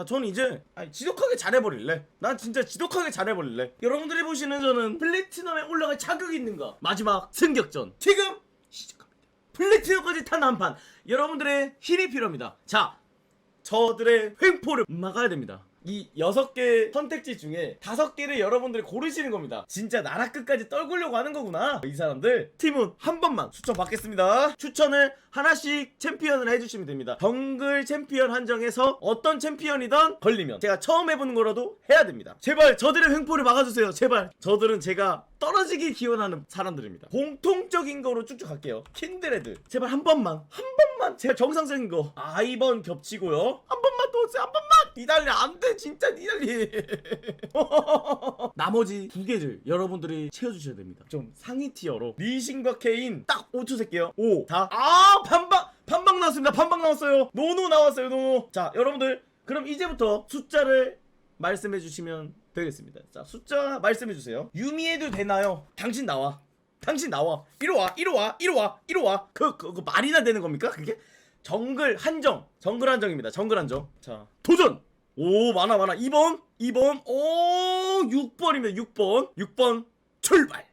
아, 저는 이제 아니, 지독하게 잘해버릴래. 난 진짜 지독하게 잘해버릴래. 여러분들이 보시는 저는 플래티넘에 올라갈 자격이 있는가? 마지막 승격전. 지금 시작합니다. 플래티넘까지 탄 한판. 여러분들의 힘이 필요합니다. 자, 저들의 횡포를 막아야 됩니다. 이 여섯 개 선택지 중에 다섯 개를 여러분들이 고르시는 겁니다. 진짜 나라 끝까지 떨구려고 하는 거구나. 이 사람들 팀은 한 번만 추천 받겠습니다. 추천을 하나씩 챔피언을 해주시면 됩니다. 정글 챔피언 한정해서 어떤 챔피언이든 걸리면 제가 처음 해보는 거라도 해야 됩니다. 제발 저들의 횡포를 막아주세요. 제발 저들은 제가 떨어지길 기원하는 사람들입니다. 공통적인 거로 쭉쭉 갈게요. 킨드레드 제발 한 번만 한 번만 제가 정상적인 거 아이번 겹치고요. 한 번만 더 오세요. 한 번만 니달리 안돼 진짜 니달리 나머지 두 개를 여러분들이 채워주셔야 됩니다. 좀 상위 티어로 리신과 케인 딱 5초 셀게요. 5 4아 반방 반방 나왔습니다. 반방 나왔어요. 노노 나왔어요. 노노 자 여러분들 그럼 이제부터 숫자를 말씀해 주시면 되겠습니다. 자, 숫자 말씀해 주세요. 유미해도 되나요? 당신 나와. 당신 나와. 이리 와. 이리 와. 이리 와. 이리 와. 그, 그, 그 말이나 되는 겁니까? 그게? 정글 한정. 정글 한정입니다. 정글 한정. 자, 도전. 오, 많아 많아. 2번. 2번. 오, 6번입니다. 6번. 6번. 출발.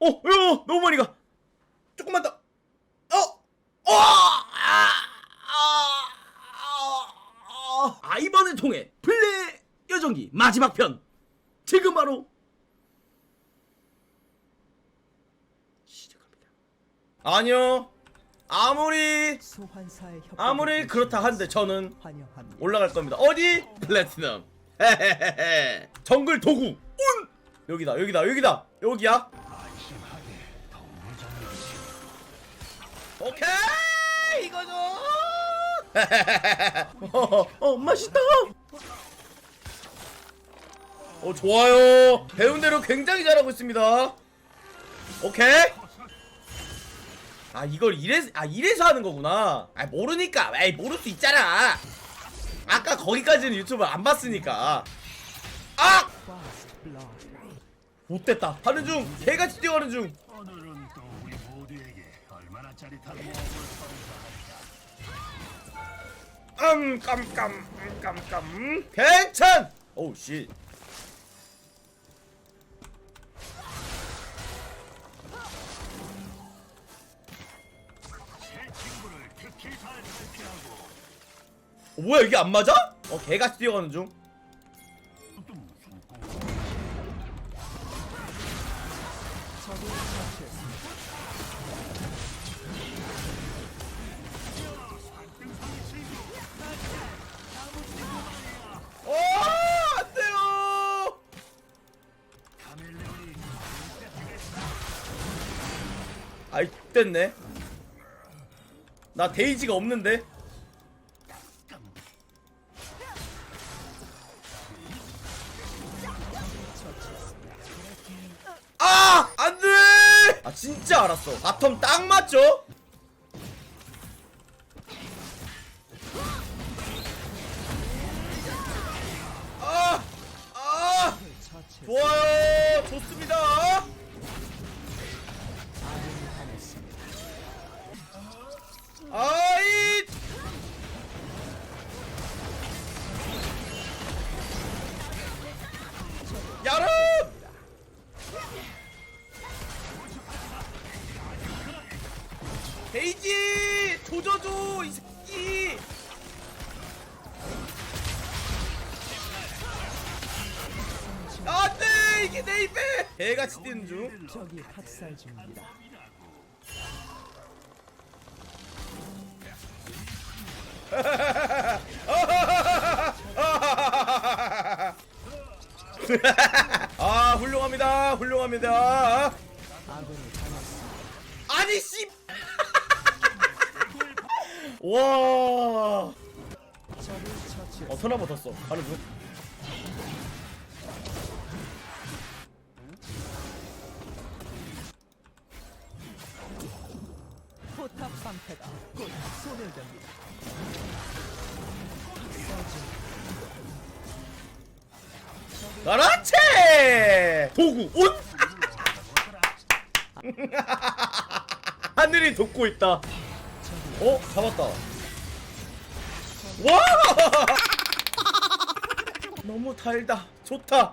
어, 야, 너무 많이 가. 조금만 더. 어. 어! 아! 아! 아! 아 이번을 통해 플레이 여정기 마지막 편 지금 바로 시작합니다. 아니요. 아무리 아무리 그렇다 한데 저는. 올라갈 겁니다. 어디? 플래티넘. 헤헤헤헤. 정글 도구. 운. 여기다. 여기다. 여기다. 여기야. 오케이. 이거죠. 어, 어, 맛있다. 어, 좋아요. 배운 대로 굉장히 잘하고 있습니다. 오케이. 아, 이걸 이래서, 아, 이래서 하는 거구나. 아, 모르니까. 에이, 모를 수 있잖아. 아까 거기까지는 유튜브 안 봤으니까. 아! 못됐다. 하는 중. 개같이 뛰어가는 중. 모험을 음, 깜깜, 음, 깜깜. 괜찮! 오우, 씨. 어, 뭐야, 이게 안 맞아? 어, 개같이 뛰어가는 중. 아이, 됐네. 나 데이지가 없는데? 아, 진짜 알았어. 바텀 딱 맞죠? 아! 아! 좋아요! 좋습니다! 뛰는 중. 적이 학살 중입니다. 아, 훌륭합니다. 훌륭합니다. 아니 씨. 와. 적을 처치했습니다. 어 터나 붙었어. 하는 중. 방패가 곧 소멸됩니다. 그렇지. 도구 온. 하늘이 돕고 있다. 어 잡았다. 와. 너무 달다 좋다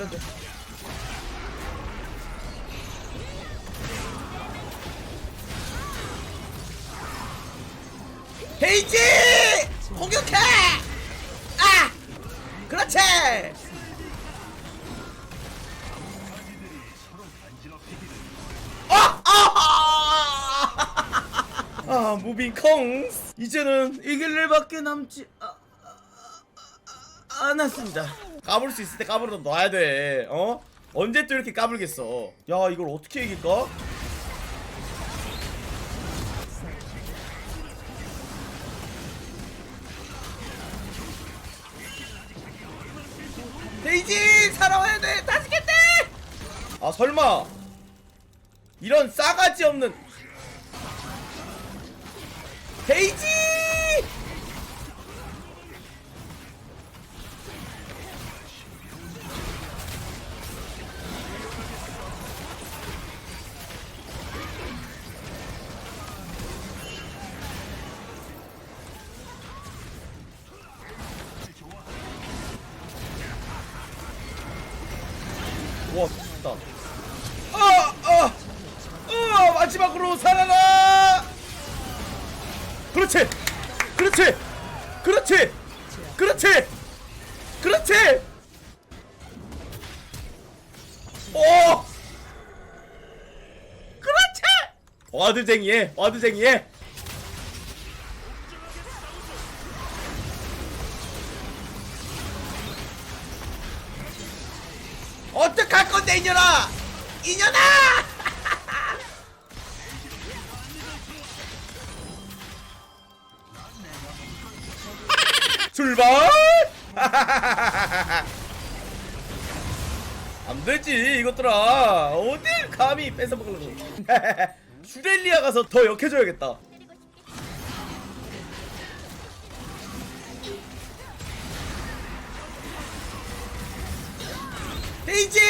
안 돼. 헤이지! 공격해! 아! 그렇지! 아! 아! 아, 무빙 콩스. 이제는 이길 일밖에 남지 아, 않았습니다. 까불 수 있을 때 까불어 놔야 돼. 어? 언제 또 이렇게 까불겠어? 야, 이걸 어떻게 이길까? 데이지 살아와야 돼. 다 죽겠대. 아 설마 이런 싸가지 없는 데이지. 그렇지, 그렇지, 그렇지, 그렇지, 그렇지. 오, 그렇지. 와드쟁이에, 와드쟁이에. 어떡할 건데 이년아! 이년아 출발! 안 되지 이것들아. 어딜 감히 뺏어먹으려고. 슈렐리아 가서 더 역해줘야겠다. 데이지!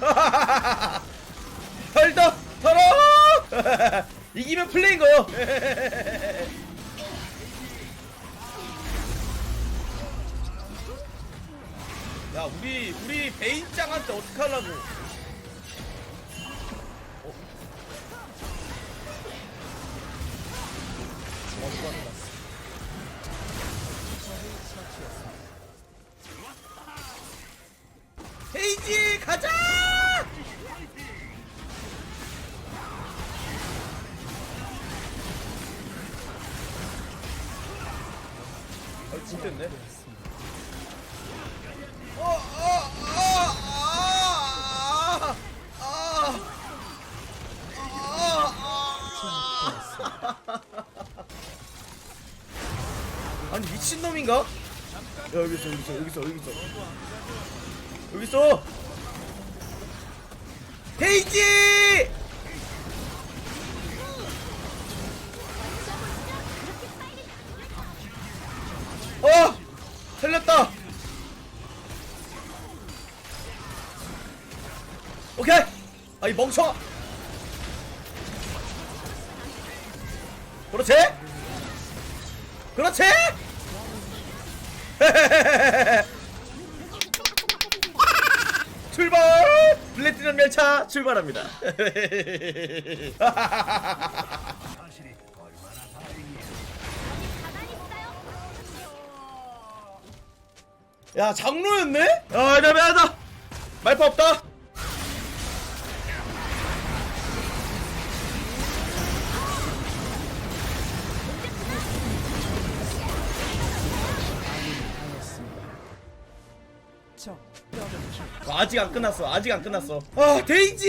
털더 털어 이기면 플레인 거요. 야 우리 우리 베인짱한테 어떡하려고 아, 진짜네. 어, 어, 어, 아, 아, 아, 아. 아니 미친 놈인가? 야 여기 있어 여기 있어 여기 있어 여기 있어 여기 있어 헤이지 어! 살렸다! 오케이! 아이 멍청아! 그렇지? 그렇지? 출발! 플래티넘 열차 출발합니다. 야 장로였네? 야 대단하다. 말파 없다. 킬. 아직 안 끝났어. 아직 안 끝났어. 아 데이지!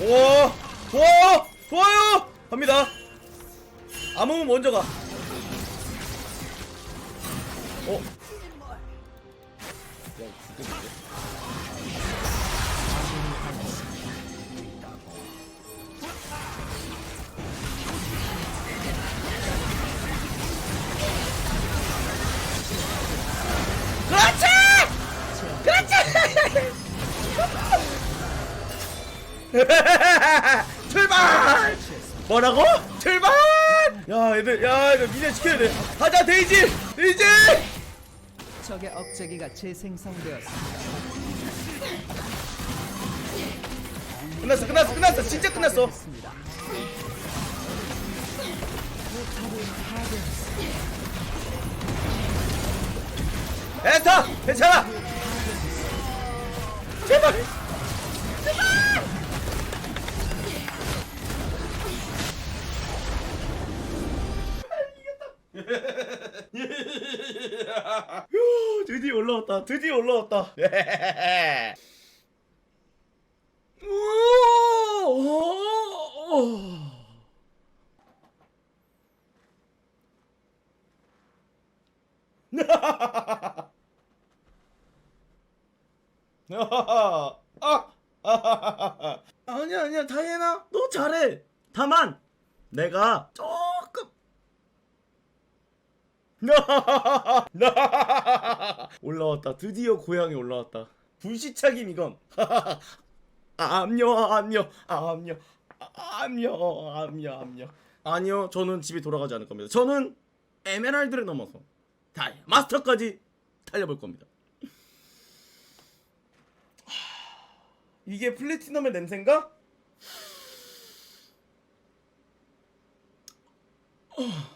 오, 좋아, 좋아요. 갑니다. 아무면 먼저 가. 어. 뭐라고? 출발! 야, 애들, 야, 이거 미래 시켜야 돼. 가자, 데이지! 데이지! 적의 억제기가 재생성되었습니다. 끝났어, 끝났어, 끝났어. 진짜 끝났어. 습니다 에스타! 괜찮아! 제발! 드디어 올라왔다. 드디어 올라왔다. 아, 아, 아니야 아니야 다이애나 너 잘해 다만 내가 조금 올라왔다. 드디어 고향에 올라왔다. 불시착임 이건. 암요 암요 암요 암요 암요 암요 아니요 저는 집에 돌아가지 않을 겁니다. 저는 에메랄드를 넘어서 다이 마스터까지 달려볼 겁니다. 이게 플래티넘의 냄새인가?